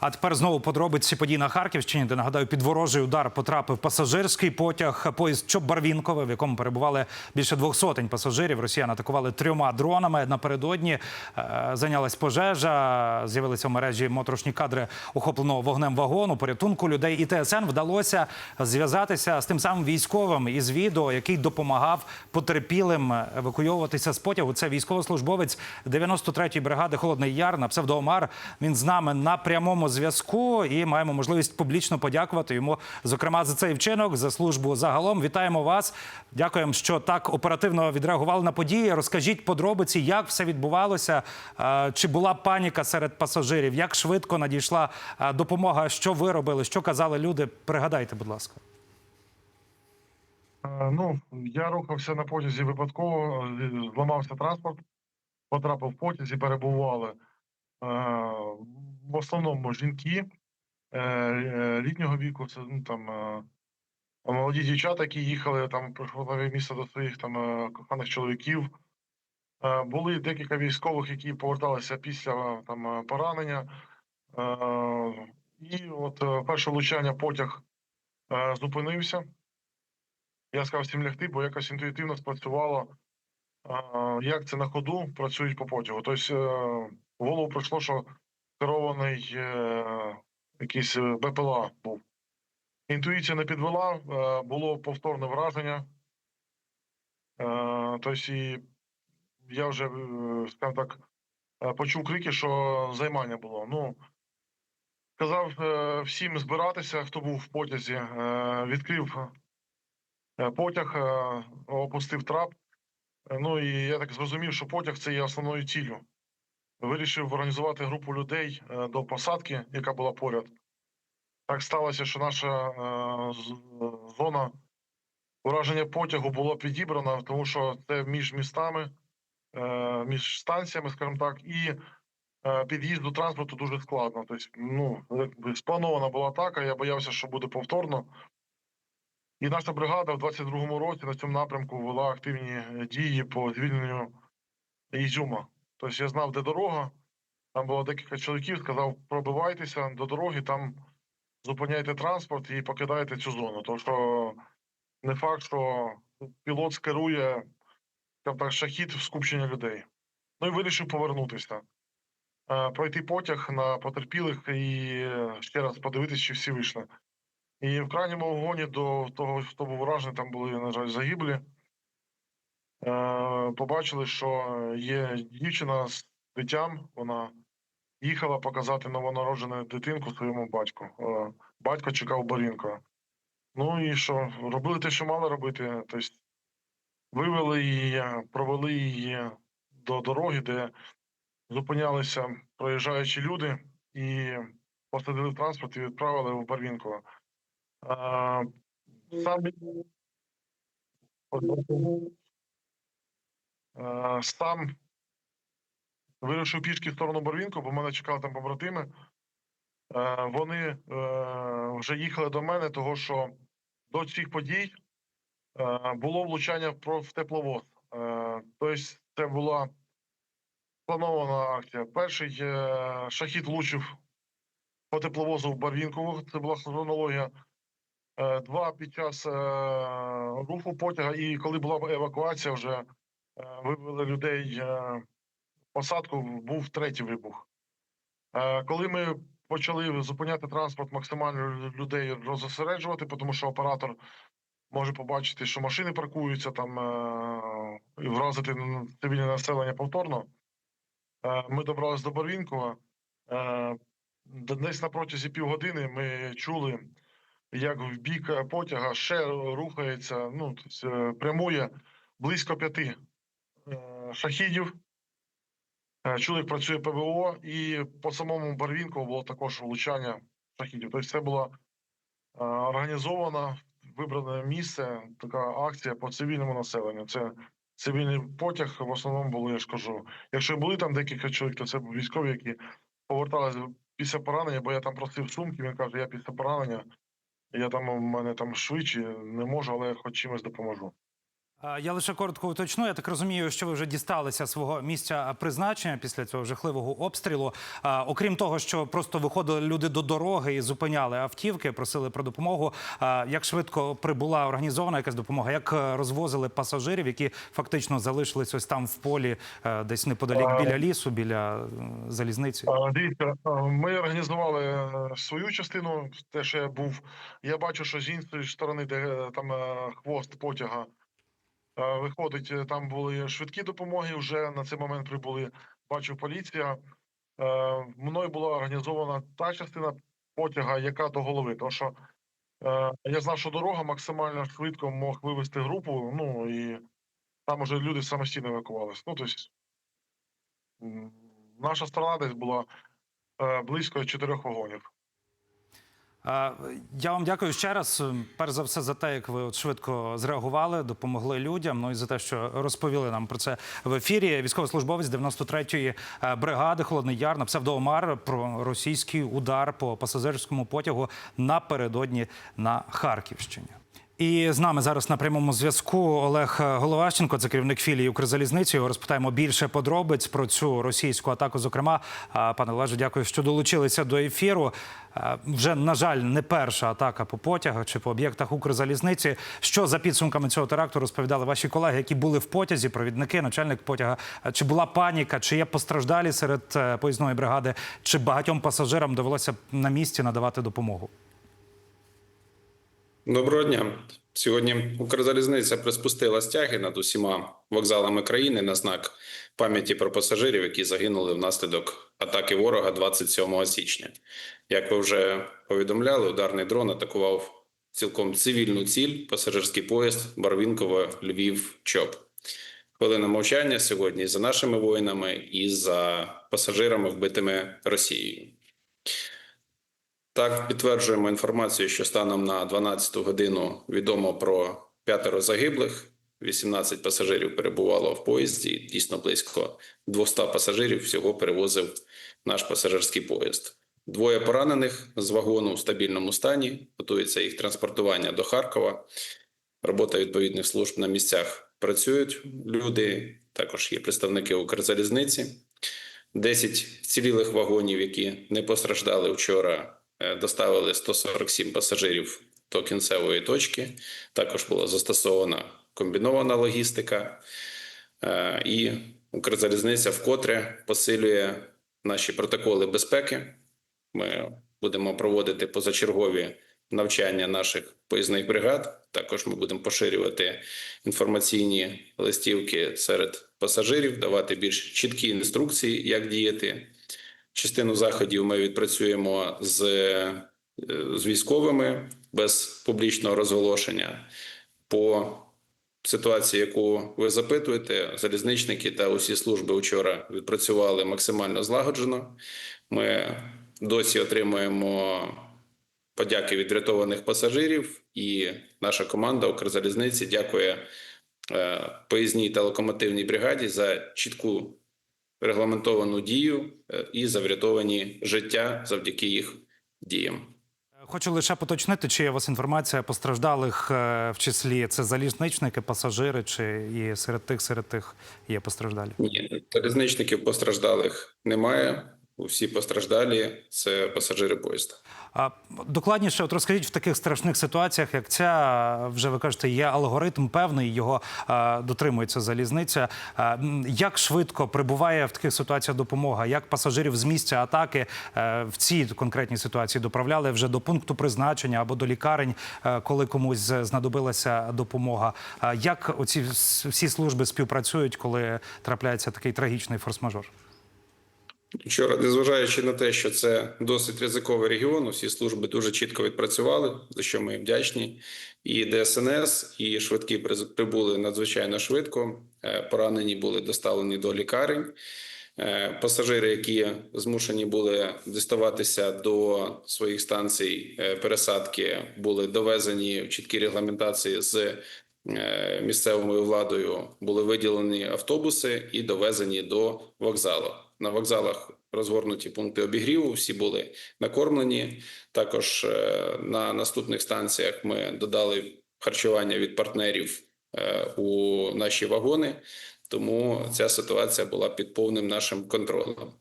А тепер знову подробиці подій на Харківщині, де нагадаю, під ворожий удар потрапив пасажирський потяг. Поїзд Чоп-Барвінкове, в якому перебували більше двох сотень пасажирів. Росіяни атакували трьома дронами. Напередодні е, зайнялась пожежа. З'явилися в мережі моторошні кадри охопленого вогнем вагону. Порятунку людей і ТСН вдалося зв'язатися з тим самим військовим із відео, який допомагав потерпілим евакуйовуватися з потягу. Це військовослужбовець 93-ї бригади Холодний Яр на псевдоомар. Він з нами на прямому зв'язку і маємо можливість публічно подякувати йому, зокрема, за цей вчинок, за службу загалом. Вітаємо вас. Дякуємо, що так оперативно відреагували на події. Розкажіть подробиці, як все відбувалося, Е, чи була паніка серед пасажирів, як швидко надійшла е, допомога, що ви робили, що казали люди. Пригадайте, будь ласка. Е, Ну, я рухався на потязі випадково, зламався транспорт, потрапив в потязі, перебували в основному жінки е, е, літнього віку, це ну, там е, молоді дівчата, які їхали там прихватові місце до своїх там коханих чоловіків. Були декілька військових, які поверталися після там поранення. І от перше влучання потяг зупинився. Я сказав всім лягти, бо якось інтуїтивно спрацювало, як це на ходу працюють по потягу. Тобто в голову прийшло, що керований е, якийсь е, БПЛА був. Інтуїція не підвела, е, було повторне враження. Тобто, я вже, скажімо так, почув крики, що займання було. Ну, казав всім збиратися, хто був в потязі, відкрив потяг, опустив трап. Ну і я так зрозумів, що потяг це є основною ціллю. Вирішив організувати групу людей е, до посадки, яка була поряд. Так сталося, що наша е, зона ураження потягу була підібрана, тому що це між містами, е, між станціями, скажімо так, і е, під'їзд до транспорту дуже складно. Тобто, ну, спланована була атака, я боявся, що буде повторно. І наша бригада в 22-му році на цьому напрямку вела активні е, дії по звільненню Ізюма. Тобто я знав, де дорога. Там було декілька чоловіків, сказав, пробивайтеся до дороги, там зупиняйте транспорт і покидайте цю зону. Тому що не факт, що пілот скерує скажімо так, шахід в скупчення людей. Ну і вирішив повернутися. Е, Пройти потяг на потерпілих і ще раз подивитися, чи всі вийшли. І в крайньому вагоні до того, хто був вражений, там були, на жаль, загиблі. Е, побачили, що є дівчина з дитям, вона їхала показати новонароджену дитинку своєму батьку. Е, батько чекав Борінко. Ну і що? Робили те, що мали робити. Тобто вивели її, провели її до дороги, де зупинялися проїжджаючі люди, і посадили в транспорт і відправили в Барвінково. А, Сам, сам вирушив пішки в сторону Барвінку, бо мене чекали там побратими. Е, Вони е, вже їхали до мене, того що до цих подій е, було влучання в тепловоз. Е, Тобто це була планована акція. Перший е, шахід влучив по тепловозу в Барвінкову, це була хронологія. Е, Два під час е, руху потяга, і коли була евакуація, вже е, вивели людей е, посадку, був третій вибух. Е, Коли ми почали зупиняти транспорт, максимально людей розосереджувати, тому що оператор може побачити, що машини паркуються там е, і вразити цивільне населення повторно. Е, Ми добралися до Барвінкова. Е, Десь на протязі півгодини ми чули, як в бік е, потяга ще рухається, ну, е, прямує близько п'яти е, шахідів. Е, як працює ПВО, і по самому Барвінку було також влучання шахідів. Тобто це була е, організована, вибране місце, така акція по цивільному населенню. Це цивільний потяг, в основному були, я ж кажу. Якщо були там декілька чоловік, то це військові, які поверталися після поранення, бо я там просив сумки, він каже, я після поранення, я там у мене там швидше не можу, але хоч чимось допоможу. Я лише коротко уточну. Я так розумію, що ви вже дісталися свого місця призначення після цього жахливого обстрілу. Окрім того, що просто виходили люди до дороги і зупиняли автівки, просили про допомогу. Як швидко прибула організована якась допомога? Як е, розвозили пасажирів, які фактично залишились ось там в полі, е, десь неподалік біля лісу, біля залізниці? Дивіться, ми організували е, свою частину, те, що я був. Я бачу, що з іншої сторони, де там хвост потяга виходить, е, там були швидкі допомоги. Вже на цей момент прибули. Бачу, поліція. Е, Мною була організована та частина потяга, яка до голови. Тому що е, я знав, що дорога максимально швидко мог вивести групу. Ну і там уже люди самостійно евакувалися. Ну, тобто, наша сторона десь була е, близько чотирьох вагонів. Я вам дякую ще раз. Перш за все, за те, як ви от швидко зреагували, допомогли людям. Ну і за те, що розповіли нам про це в ефірі. Військовослужбовець 93-ї е, бригади Холодний Яр на псевдоомар про російський удар по пасажирському потягу напередодні на Харківщині. І з нами зараз на прямому зв'язку Олег Головащенко, це керівник філії Укрзалізниці. Його розпитаємо більше подробиць про цю російську атаку. Зокрема, пане Олеже, дякую, що долучилися до ефіру. Вже на жаль, не перша атака по потягах чи по об'єктах Укрзалізниці. Що за підсумками цього теракту розповідали ваші колеги, які були в потязі, провідники, начальник потяга? Чи була паніка, чи є постраждалі серед е, поїзної бригади, чи багатьом пасажирам довелося на місці надавати допомогу? Доброго дня. Сьогодні Укрзалізниця приспустила стяги над усіма вокзалами країни на знак пам'яті про пасажирів, які загинули внаслідок атаки ворога 27 січня. Як ви вже повідомляли, ударний дрон атакував цілком цивільну ціль пасажирський поїзд Барвінково Львів ЧОП. Хвилина мовчання сьогодні за нашими воїнами і за пасажирами, вбитими Росією. Так, підтверджуємо інформацію, що станом на 12 годину відомо про п'ятеро загиблих. 18 пасажирів перебувало в поїзді. Дійсно, близько 200 пасажирів всього перевозив наш пасажирський поїзд. Двоє поранених з вагону в стабільному стані. Готується їх транспортування до Харкова. Робота відповідних служб на місцях працюють. Люди також є представники Укрзалізниці. 10 вцілілих вагонів, які не постраждали вчора, доставили 147 пасажирів до кінцевої точки. Також була застосована комбінована логістика, Е, і Укрзалізниця вкотре посилює наші протоколи безпеки. Ми будемо проводити позачергові навчання наших поїзних бригад. Також ми будемо поширювати інформаційні листівки серед пасажирів, давати більш чіткі інструкції, як діяти. Частину заходів ми відпрацюємо з, е, з військовими без публічного розголошення. По ситуації, яку ви запитуєте, залізничники та усі служби вчора відпрацювали максимально злагоджено. Ми досі отримуємо подяки від врятованих пасажирів, і наша команда Укрзалізниці дякує е, поїзній та локомотивній бригаді за чітку регламентовану дію е, і заврятовані життя завдяки їх діям. Хочу лише поточнити, чи є у вас інформація постраждалих е, в числі це залізничники, пасажири, чи і серед тих, серед тих є постраждалі? Ні, залізничників постраждалих немає. Усі постраждалі це пасажири поїзда. А докладніше, от розкажіть в таких страшних ситуаціях, як ця, вже ви кажете, є алгоритм певний, його е, дотримується залізниця. М, як швидко прибуває в таких ситуаціях допомога? Як пасажирів з місця атаки е, в цій конкретній ситуації доправляли вже до пункту призначення або до лікарень, е, коли комусь знадобилася допомога? Е, як оці вс- всі служби співпрацюють, коли трапляється такий трагічний форс-мажор? Вчора, незважаючи на те, що це досить ризиковий регіон, усі служби дуже чітко відпрацювали, за що ми вдячні. І ДСНС, і швидкі прибули надзвичайно швидко. Е, Поранені були доставлені до лікарень. Е, Пасажири, які змушені були діставатися до своїх станцій е, пересадки, були довезені в чіткій регламентації з місцевою владою. Були виділені автобуси і довезені до вокзалу. На вокзалах розгорнуті пункти обігріву. Всі були накормлені. Також е, на наступних станціях ми додали харчування від партнерів е, у наші вагони. Тому ця ситуація була під повним нашим контролем.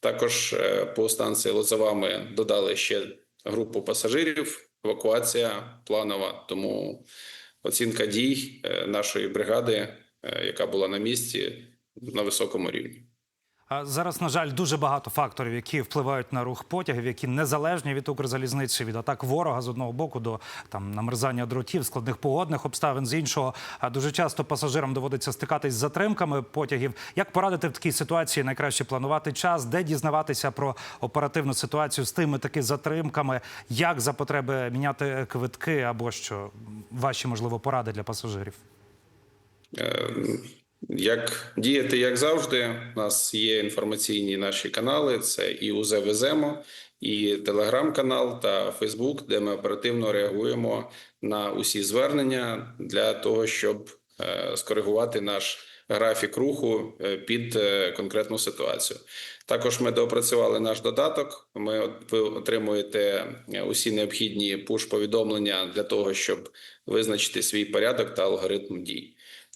Також е, по станції Лозова ми додали ще групу пасажирів. Евакуація планова. Тому оцінка дій нашої бригади, яка була на місці, на високому рівні. Зараз, на жаль, дуже багато факторів, які впливають на рух потягів, які незалежні від Укрзалізниці, від атак ворога з одного боку до там намерзання дротів, складних погодних обставин з іншого. А дуже часто пасажирам доводиться стикатись з затримками потягів. Як порадити в такій ситуації найкраще планувати час, де дізнаватися про оперативну ситуацію з тими таки затримками, як за потреби міняти квитки або що ваші можливо поради для пасажирів? Як діяти, як завжди, у нас є інформаційні наші канали: це і УЗ Веземо, і телеграм-канал та Фейсбук, де ми оперативно реагуємо на усі звернення для того, щоб е, скоригувати наш графік руху е, під е, конкретну ситуацію. Також ми доопрацювали наш додаток. Ми ви отримуєте усі необхідні пуш-повідомлення для того, щоб визначити свій порядок та алгоритм дій.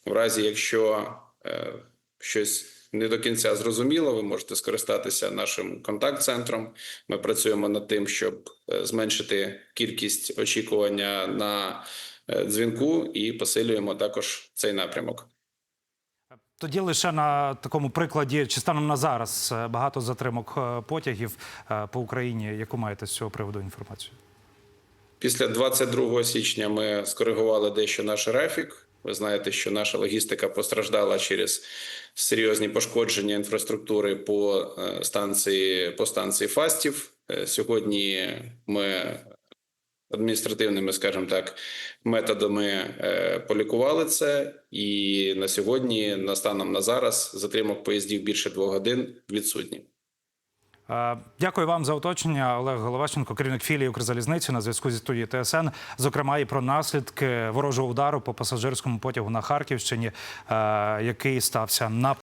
В разі, якщо е, щось не до кінця зрозуміло, ви можете скористатися нашим контакт-центром. Ми працюємо над тим, щоб е, зменшити кількість очікування на е, дзвінку, і посилюємо також цей напрямок. Тоді лише на такому прикладі, чи станом на зараз е, багато затримок потягів по Україні. Яку маєте з цього приводу інформацію? Після 22 січня ми скоригували дещо наш графік. Ви знаєте, що наша логістика постраждала через серйозні пошкодження інфраструктури по е, станції по станції Фастів. Е, Сьогодні ми адміністративними, скажімо так, методами е, полікували це, і на сьогодні, на станом на зараз, затримок поїздів більше двох годин відсутні. Е, Дякую вам за оточення. Олег Головаченко, керівник філії Укрзалізниці на зв'язку зі студією ТСН, зокрема і про наслідки ворожого удару по пасажирському потягу на Харківщині, е, який стався на